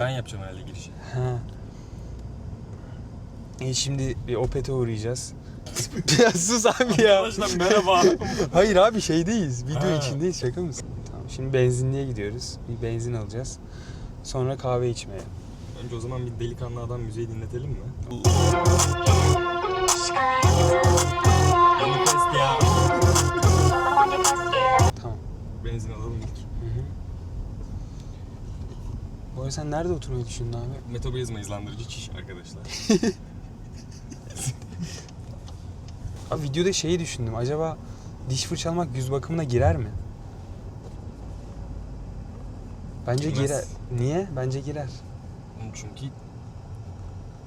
Ben yapacağım herhalde girişi. Ha. E şimdi bir Opet'e uğrayacağız. ya sus abi ya. Arkadaşlar merhaba. Hayır abi şeydeyiz. Video Ha. içindeyiz şaka mısın? Tamam şimdi benzinliğe gidiyoruz. Bir benzin alacağız. Sonra kahve içmeye. Önce o zaman bir delikanlı adam müziği dinletelim mi? Manifest ya. Tamam. Benzin alalım ilk. Bu arada sen nerede oturmayı düşündün abi? Metabolizma hızlandırıcı çiş arkadaşlar. Abi videoda şeyi düşündüm. Acaba diş fırçalamak yüz bakımına girer mi? Bence Girmez. girer. Niye? Bence girer. Çünkü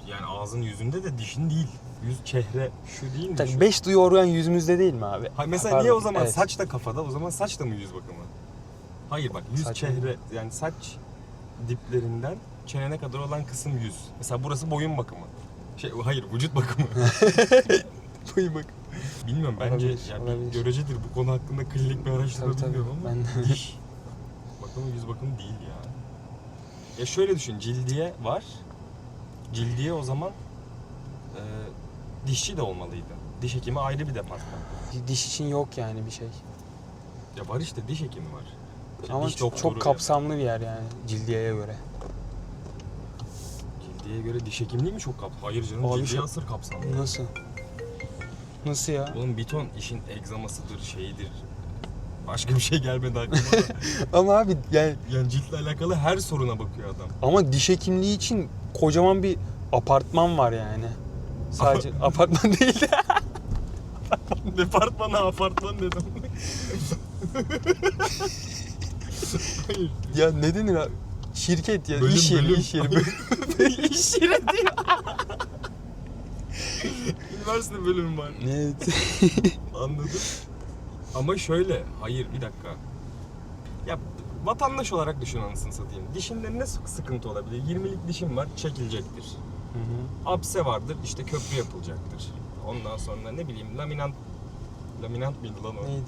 yani ağzın yüzünde de dişin değil. Yüz çehre şu değil mi? Tabii Şu- beş duyu organ yüzümüzde değil mi abi? Hayır mesela Pardon, niye o zaman evet. saç da kafada? O zaman saç da mı yüz bakımı? Hayır bak yüz Saç çehre yani saç diplerinden çenene kadar olan kısım yüz. Mesela burası boyun bakımı. Şey hayır vücut bakımı. Boyu bak. Bilmiyorum bence Olabilir, yani olabilir. görecedir bu konu hakkında klinik bir araştırma Tabii, tabii. bilmiyorum ama Ben de. diş bakımı yüz bakımı değil ya. Ya şöyle düşün cildiye var. Cildiye o zaman e, dişçi de olmalıydı. Diş hekimi ayrı bir departman. Diş için yok yani bir şey. Ya var işte diş hekimi var. Ama diş çok, çok kapsamlı bir yer yani cildiyeye göre. Cildiye göre diş hekimliği mi çok kapsamlı? Hayır canım Abi cildiye asır kapsamlı. Nasıl? Nasıl ya? Oğlum bir ton işin egzamasıdır, şeyidir. Başka bir şey gelmedi aklıma. Ama abi yani Yani ciltle alakalı her soruna bakıyor adam. ama diş hekimliği için kocaman bir apartman var yani. Sadece apartman değil de. Departmana apartman dedim. Ya ne denir abi? Şirket ya Bölüm, iş yeri bölüm. iş yeri. bölüm. İş yeri diyor. Üniversite bölümü var. evet. Anladım. Ama şöyle, hayır bir dakika. Ya vatandaş olarak düşün anasını satayım. Dişinde ne sık- sıkıntı olabilir? 20'lik dişim var, çekilecektir. Hı hı. Apse vardır, işte köprü yapılacaktır. Ondan sonra ne bileyim laminant laminant mıydı lan o? Neydi?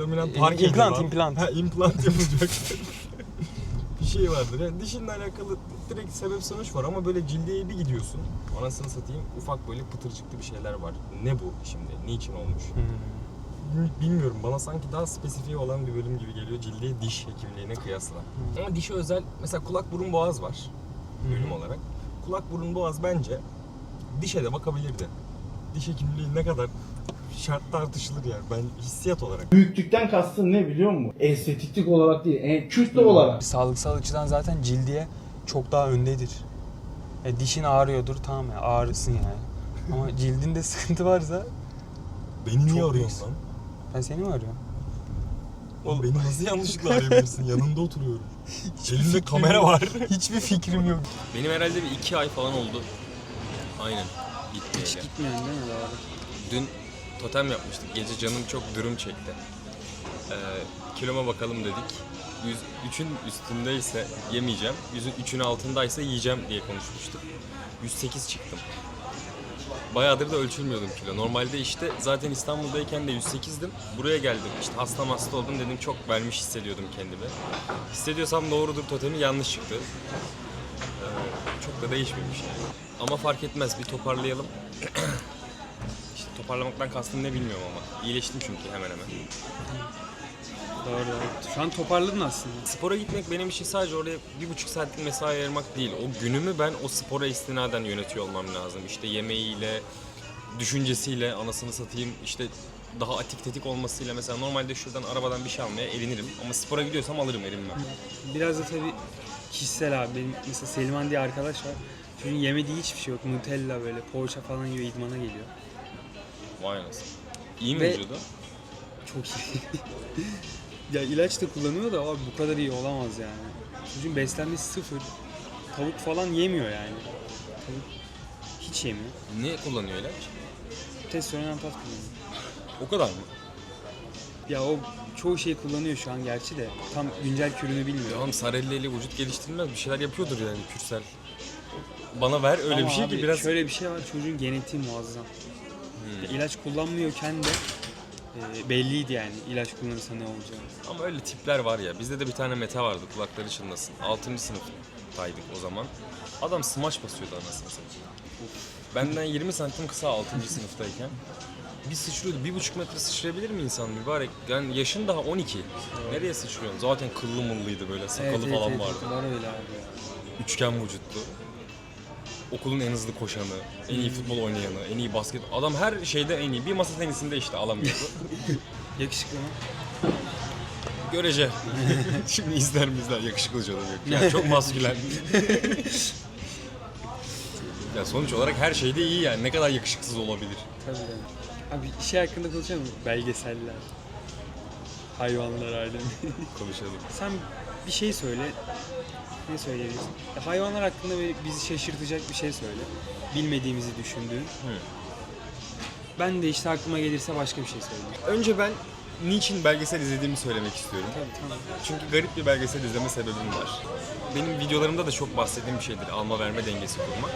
Laminant İ- parke implant, implant. Ha implant yapılacaktır. bir şey vardır. Yani dişinle alakalı direkt sebep sonuç var ama böyle cildeye bir gidiyorsun. Anasını satayım ufak böyle pıtırcıklı bir şeyler var. Ne bu şimdi? Niçin olmuş? Hı. Bilmiyorum bana sanki daha spesifiği olan bir bölüm gibi geliyor cildiye diş hekimliğine kıyasla. Ama dişe özel mesela kulak burun boğaz var bölüm Hı. olarak. Kulak burun boğaz bence dişe de bakabilirdi. Diş hekimliği ne kadar şart tartışılır yani ben hissiyat olarak. Büyüklükten kastın ne biliyor musun? Estetiklik olarak değil, en kütle olarak. Sağlıksal açıdan zaten cildiye çok daha öndedir. E, dişin ağrıyordur tamam ya ağrısın yani. Ama cildinde sıkıntı varsa Beni niye Çok arıyorsun lan? ben seni mi arıyorum? Oğlum beni nasıl yanlışlıkla arayabilirsin? Yanında oturuyorum. Elimde kamera var. Hiçbir fikrim yok. Benim herhalde bir iki ay falan oldu. Aynen. Gitmeyeli. gitmiyorsun değil mi? Dün totem yapmıştık. Gece canım çok dürüm çekti. Ee, kiloma bakalım dedik. 103'ün üstündeyse yemeyeceğim. 100'ün 3'ün altındaysa yiyeceğim diye konuşmuştuk. 108 çıktım. Bayağıdır da ölçülmüyordum kilo. Normalde işte zaten İstanbul'dayken de 108'dim. Buraya geldim. İşte hasta hasta oldum dedim çok vermiş hissediyordum kendimi. Hissediyorsam doğrudur totemi yanlış çıktı. Ee, çok da değişmemiş yani. Ama fark etmez bir toparlayalım. toparlamaktan kastım ne bilmiyorum ama. İyileştim çünkü hemen hemen. Doğru doğru. Şu an toparladın aslında. Spora gitmek benim için sadece oraya bir buçuk saatlik mesai ayırmak değil. O günümü ben o spora istinaden yönetiyor olmam lazım. İşte yemeğiyle, düşüncesiyle, anasını satayım, işte daha atik tetik olmasıyla mesela normalde şuradan arabadan bir şey almaya erinirim ama spora gidiyorsam alırım erinmem. Biraz da tabii kişisel abi. Benim mesela Selman diye arkadaş var. Çocuğun yemediği hiçbir şey yok. Nutella böyle poğaça falan yiyor idmana geliyor. Vay anasını. İyi mi Ve- vücudu? Çok iyi. ya ilaç da kullanıyor da abi bu kadar iyi olamaz yani. Çocuğun beslenmesi sıfır. Tavuk falan yemiyor yani. Tavuk hiç yemiyor. Ne kullanıyor ilaç? Testosteron antat kullanıyor. O kadar mı? Ya o çoğu şey kullanıyor şu an gerçi de tam güncel kürünü bilmiyor. Tamam Sarelli ile vücut geliştirilmez bir şeyler yapıyordur yani kürsel. Bana ver öyle Ama bir şey abi ki biraz... Şöyle bir şey var çocuğun genetiği muazzam. Ya ilaç kullanmıyorken de e, belliydi yani ilaç kullanırsa ne olacağı. Ama öyle tipler var ya. Bizde de bir tane Mete vardı kulakları çınlasın. 6. sınıftaydık o zaman. Adam smaç basıyordu anasını satayım. Benden 20 santim kısa 6. sınıftayken. Bir sıçrıyordu. Bir buçuk metre sıçrayabilir mi insan mübarek? Yani yaşın daha 12. Nereye sıçrıyorsun? Zaten kıllı mıllıydı böyle sakalı falan vardı. Var öyle abi. Üçgen vücutlu. Okulun en hızlı koşanı, en iyi futbol oynayanı, en iyi basket. Adam her şeyde en iyi. Bir masa tenisinde işte alamıyordu. Yakışıklı mı? Görece. Şimdi izler mi izler yakışıklı canım yok. Yani çok maskülen. ya sonuç olarak her şeyde iyi yani. Ne kadar yakışıksız olabilir. Tabii yani. Abi şey hakkında konuşalım mı? Belgeseller. Hayvanlar alemi. Konuşalım. Sen bir şey söyle. Ne söyleyebilirsin? Ya Hayvanlar hakkında böyle bizi şaşırtacak bir şey söyle. Bilmediğimizi düşündüğün. Ben de işte aklıma gelirse başka bir şey söyleyeyim. Önce ben niçin belgesel izlediğimi söylemek istiyorum. Tabii tamam. Çünkü garip bir belgesel izleme sebebim var. Benim videolarımda da çok bahsettiğim bir şeydir alma verme dengesi kurmak.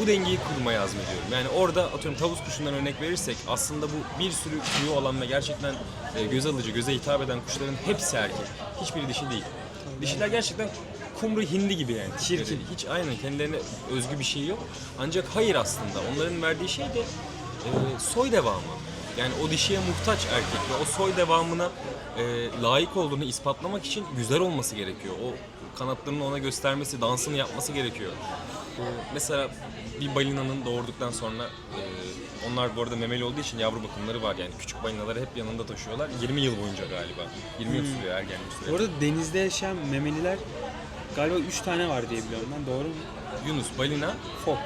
Bu dengeyi kurmaya azmediyorum. Yani orada atıyorum tavus kuşundan örnek verirsek aslında bu bir sürü tüyü olan ve gerçekten e, göz alıcı, göze hitap eden kuşların hepsi erkek. Hiçbiri dişi değil. Dişiler gerçekten kumru hindi gibi yani. Çirkin. Hiç aynen kendilerine özgü bir şey yok. Ancak hayır aslında. Onların verdiği şey de e, soy devamı. Yani o dişiye muhtaç erkek ve o soy devamına e, layık olduğunu ispatlamak için güzel olması gerekiyor. O kanatlarını ona göstermesi, dansını yapması gerekiyor. E, mesela bir balinanın doğurduktan sonra e, onlar bu arada memeli olduğu için yavru bakımları var yani küçük balinaları hep yanında taşıyorlar. 20 yıl boyunca galiba. 20 yıl sürüyor ergenlik süreci. Bu arada denizde yaşayan memeliler galiba 3 tane var diye biliyorum ben. Doğru mu? Yunus, balina, Fok.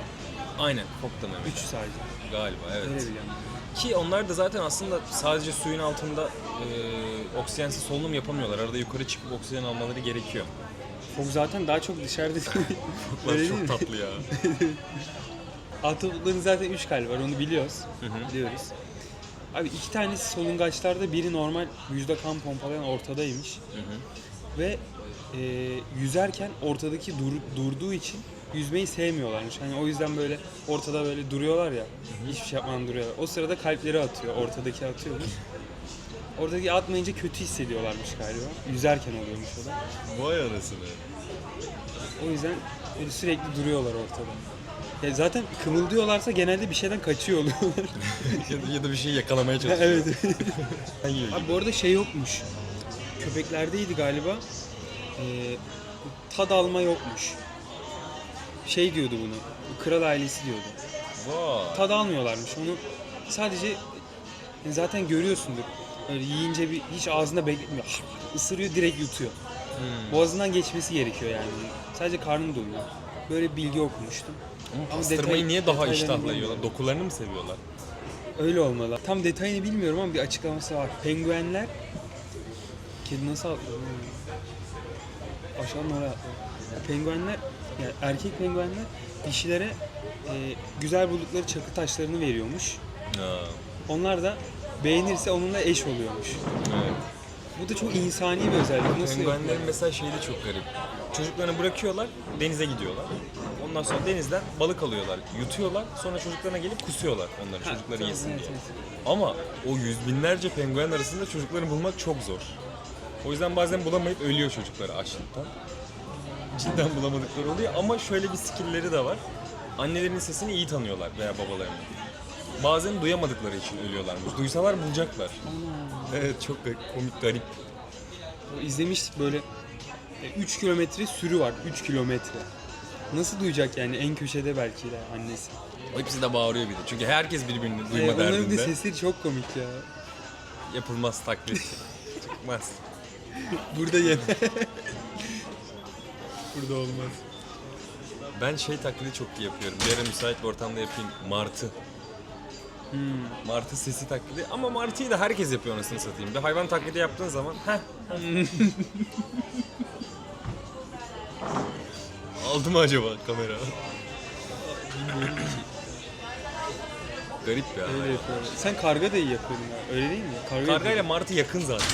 aynen fok da memeli 3 sadece. galiba evet. Öyle biliyorum. Ki onlar da zaten aslında sadece suyun altında e, oksijensiz solunum yapamıyorlar. Arada yukarı çıkıp oksijen almaları gerekiyor. Fok zaten daha çok dışarıda. Öyle değil çok tatlı ya. Ahtapotların zaten 3 kalbi var onu biliyoruz. Hı. Biliyoruz. Abi iki tanesi solungaçlarda biri normal yüzde kan pompalayan ortadaymış. Hı hı. Ve e, yüzerken ortadaki dur- durduğu için yüzmeyi sevmiyorlarmış. Hani o yüzden böyle ortada böyle duruyorlar ya. Hiçbir şey yapmadan duruyorlar. O sırada kalpleri atıyor. Ortadaki atıyormuş. Oradaki atmayınca kötü hissediyorlarmış galiba. Yüzerken oluyormuş o da. Vay anasını. O yüzden böyle sürekli duruyorlar ortada. Ya zaten kımıldıyorlarsa genelde bir şeyden kaçıyor oluyorlar. ya, da, ya da bir şeyi yakalamaya çalışıyor. evet. Abi bu arada şey yokmuş. Köpeklerdeydi galiba. Ee, tad alma yokmuş. Şey diyordu bunu. bu Kral ailesi diyordu. Vay. Tad almıyorlarmış. Onu sadece yani zaten görüyorsundur. Öyle yiyince bir hiç ağzında bekletmiyor. Isırıyor direkt yutuyor. Hmm. Boğazından geçmesi gerekiyor yani. Sadece karnım doyuyor. Böyle bilgi okumuştum. Ama Ama pastırmayı detay- niye daha iştahla yiyorlar? Dokularını mı seviyorlar? Öyle olmalı. Tam detayını bilmiyorum ama bir açıklaması var. Penguenler kedi nasıl Aşağıdan oraya atlıyor. Penguenler yani erkek penguenler dişilere e, güzel buldukları çakı taşlarını veriyormuş. Ha. Onlar da beğenirse onunla eş oluyormuş. Evet. Bu da çok insani bir özellik. Nasıl Penguenlerin mesela şeyi de çok garip. Çocuklarını bırakıyorlar, denize gidiyorlar. Ondan sonra denizden balık alıyorlar, yutuyorlar. Sonra çocuklarına gelip kusuyorlar onları, çocukları yesin evet, diye. evet. Ama o yüz binlerce penguen arasında çocuklarını bulmak çok zor. O yüzden bazen bulamayıp ölüyor çocukları açlıktan. Cidden bulamadıkları oluyor ama şöyle bir skillleri de var. Annelerinin sesini iyi tanıyorlar veya babalarının. Bazen duyamadıkları için ölüyorlarmış. Duysalar bulacaklar. Evet çok komik garip. İzlemiştik böyle 3 kilometre sürü var. 3 kilometre. Nasıl duyacak yani en köşede belki de annesi. O hepsi de bağırıyor bir de. Çünkü herkes birbirini Ee, duyma onların bir de derdinde. sesleri çok komik ya. Yapılmaz taklit. Çıkmaz. Burada yeme. Burada olmaz. Ben şey taklidi çok iyi yapıyorum. Bir ara müsait bir ortamda yapayım. Martı. Hmm. Martı sesi taklidi. Ama martıyı da herkes yapıyor anasını satayım. Bir hayvan taklidi yaptığın zaman heh. heh. Aldı mı acaba kamera? Garip ya. Yapıyorlar. Sen karga da iyi yapıyordun ya. Öyle değil mi? Karga Karga ile yapıyordun. martı yakın zaten.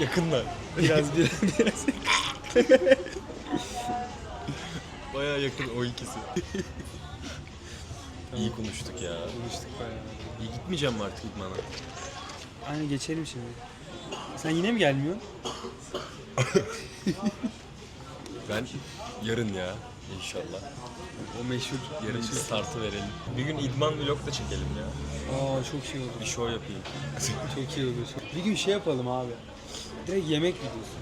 Yakınlar. biraz biraz biraz. Baya yakın o ikisi. İyi konuştuk ya. Konuştuk bayağı. İyi gitmeyeceğim mi artık idmana? Aynen geçelim şimdi. Sen yine mi gelmiyorsun? Ben yarın ya inşallah. O meşhur. Yarın bir startı verelim. Bir gün idman vlog da çekelim ya. Aa çok şey olur. Bir show yapayım. Çok iyi olur. Bir gün şey yapalım abi. Direkt yemek videosu.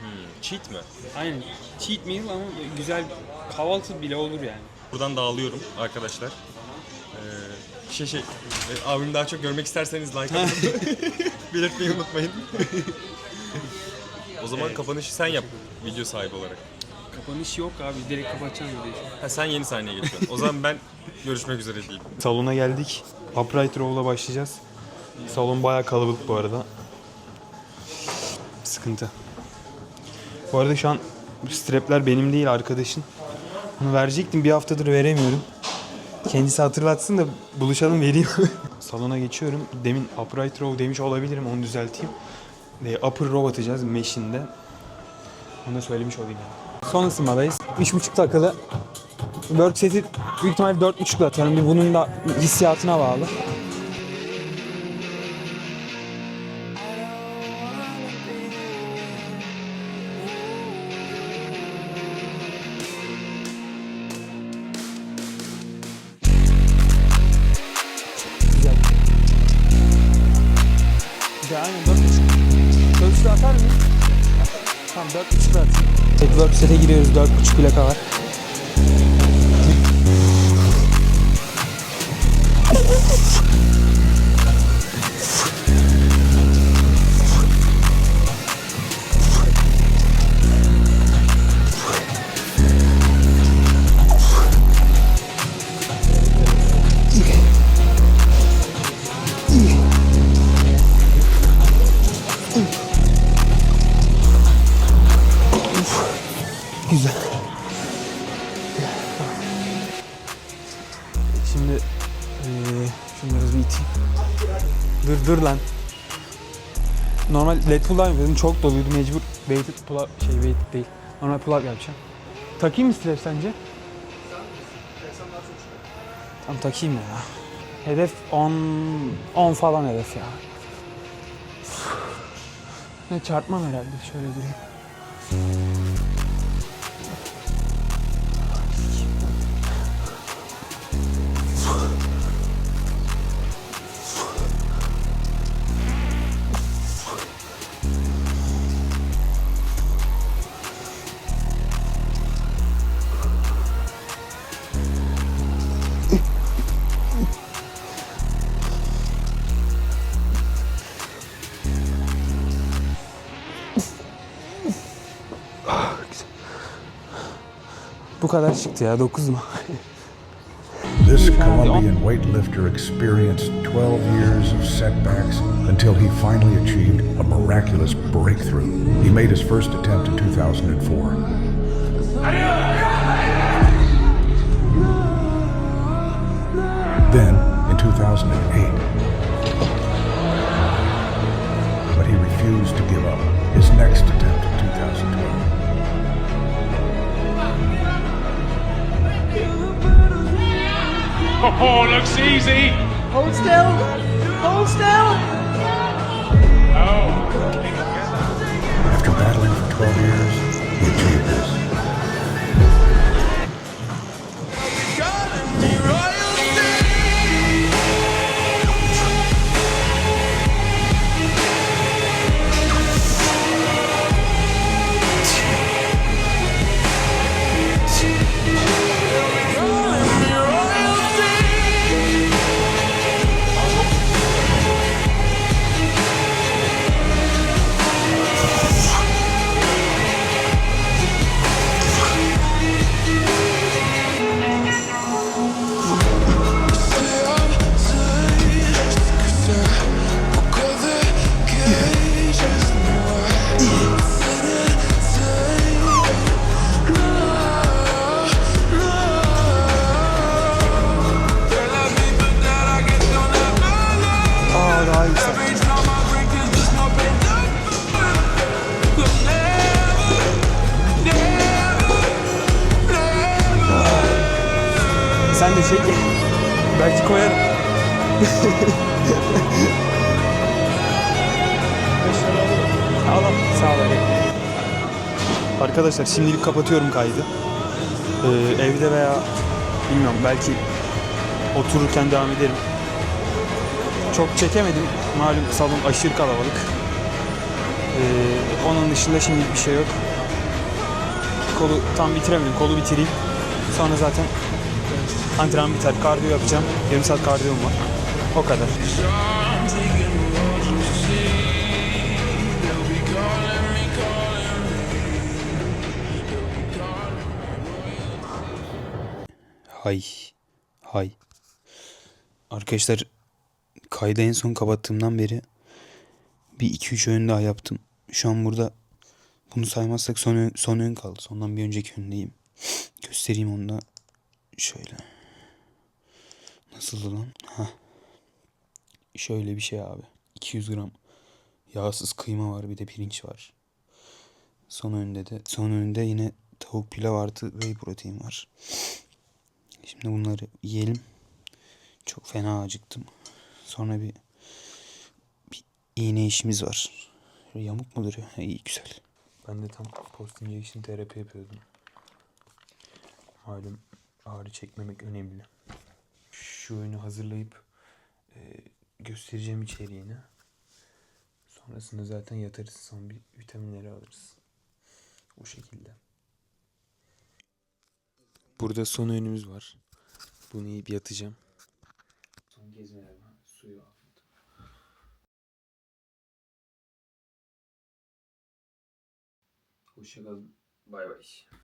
Hmm, cheat mi? Aynen. Cheat meal ama güzel kahvaltı bile olur yani. Buradan dağılıyorum arkadaşlar. Ee, şey şey, e, abimi daha çok görmek isterseniz like atın. Belirtmeyi unutmayın. o zaman kapanışı sen yap video sahibi olarak. Kapanış yok abi. Direkt kapatacağım videoyu. Ha, sen yeni sahneye geçiyorsun. O zaman ben görüşmek üzere diyeyim. Salona geldik. Upright Row'la başlayacağız. Salon bayağı kalabalık bu arada. Sıkıntı. Bu arada şu an strapler benim değil arkadaşın. Onu verecektim bir haftadır veremiyorum. Kendisi hatırlatsın da buluşalım vereyim. Salona geçiyorum. Demin upright row demiş olabilirim onu düzelteyim. E, upper row atacağız mesh'inde. Onu da söylemiş olayım yani. Son ısınmadayız. 3.5 takılı. Work seti büyük ihtimalle 4.5'la atarım. Bunun da hissiyatına bağlı. 4.5 plaka var. Şimdi eee şunları bir iteyim. Dur dur lan. Normal leg pull yapıyordum. Çok doluydu mecbur. Weighted pull up, şey weighted değil. Normal pull up yapacağım. Takayım mı strap sence? Tamam takayım ya. Hedef 10 10 falan hedef ya. Ne çarpmam herhalde. Şöyle durayım. Kadar çıktı ya 9 mu? This Colombian weightlifter experienced 12 years of setbacks until he finally achieved a miraculous breakthrough. He made his first attempt in 2004. Then, in 2008. But he refused to give up. His next attempt Oh, looks easy. Hold still. Hold still. Oh. After battling for 12 years, he achieved this. De çek. Belki koyarım. Al. Sağ ol. Arkadaşlar şimdilik kapatıyorum kaydı. Ee, evde veya bilmiyorum belki otururken devam ederim. Çok çekemedim. Malum salon aşırı kalabalık. Ee, onun dışında şimdilik bir şey yok. Kolu tam bitiremedim. Kolu bitireyim. Sonra zaten antrenman biter. Kardiyo yapacağım. Yarım saat kardiyom var. O kadar. Hay. Hay. Arkadaşlar kaydı en son kapattığımdan beri bir 2-3 öğün daha yaptım. Şu an burada bunu saymazsak son, son öğün kaldı. Sondan bir önceki öğündeyim. Göstereyim onu da. Şöyle. Nasıldı lan? Hah. Şöyle bir şey abi. 200 gram yağsız kıyma var bir de pirinç var. Son önünde de son önünde yine tavuk pilav artı whey protein var. Şimdi bunları yiyelim. Çok fena acıktım. Sonra bir, bir iğne işimiz var. Yamuk mu duruyor? Ha, iyi güzel. Ben de tam post injection terapi yapıyordum. Malum ağrı çekmemek önemli. Şu oyunu hazırlayıp e, göstereceğim içeriğini. Sonrasında zaten yatarız. Son bir vitaminleri alırız. O şekilde. Burada son öğünümüz var. Bunu yiyip yatacağım. Son gezmeler var. Suyu. Hoşçakalın. Bay bay.